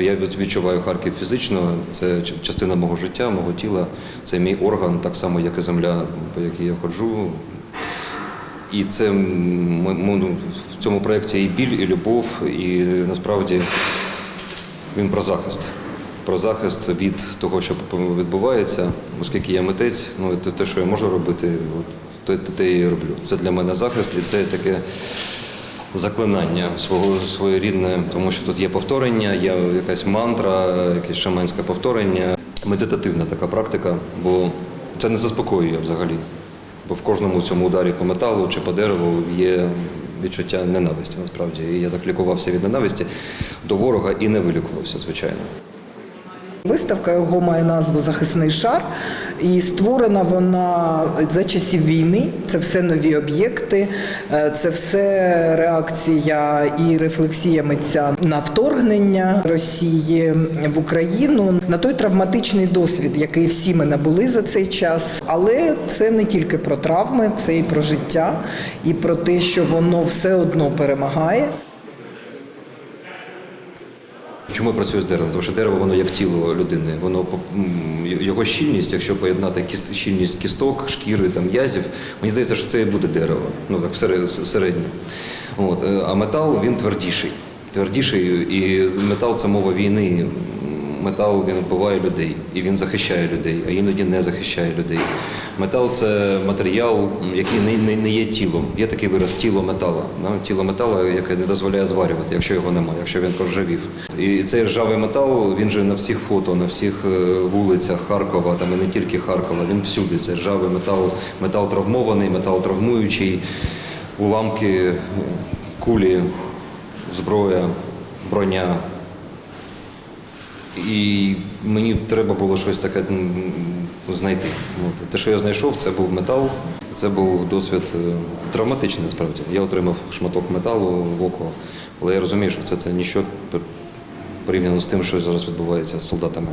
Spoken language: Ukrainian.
Я відчуваю Харків фізично, це частина мого життя, мого тіла, це мій орган, так само, як і земля, по якій я ходжу. І це ну, в цьому проєкті і біль, і любов, і насправді він про захист. Про захист від того, що відбувається, оскільки я митець, ну те- що я можу робити, от, те, те я і роблю. Це для мене захист, і це таке заклинання свого своєрідне, тому що тут є повторення, є якась мантра, якесь шаманське повторення, медитативна така практика, бо це не заспокоює взагалі. Бо в кожному цьому ударі по металу чи по дереву є відчуття ненависті насправді. І я так лікувався від ненависті до ворога і не вилікувався, звичайно. Виставка його має назву Захисний шар, і створена вона за часів війни. Це все нові об'єкти, е, це все реакція і рефлексія митця на вторгнення Росії в Україну, на той травматичний досвід, який всі ми набули за цей час. Але це не тільки про травми, це і про життя, і про те, що воно все одно перемагає. Чому я працюю з деревом? Тому що дерево воно як тіло людини. Воно його щільність, якщо поєднати кіст, щільність кісток, шкіри, там м'язів, мені здається, що це і буде дерево. Ну так середнє. От. е, А метал він твердіший. Твердіший, і метал це мова війни. Метал він вбиває людей і він захищає людей, а іноді не захищає людей. Метал це матеріал, який не, не, не є тілом. Є такий вираз тіло метала. Да? Тіло метала, яке не дозволяє зварювати, якщо його немає, якщо він поржавів. І цей ржавий метал, він же на всіх фото, на всіх е, вулицях Харкова, там і не тільки Харкова, він всюди. Це ржавий метал, метал травмований, метал травмуючий, уламки, кулі, зброя, броня. І мені треба було щось таке знайти. Те, що я знайшов, це був метал. Це був досвід е, травматичний, насправді. Я отримав шматок металу в око, але я розумію, що це, це ніщо порівняно з тим, що зараз відбувається з солдатами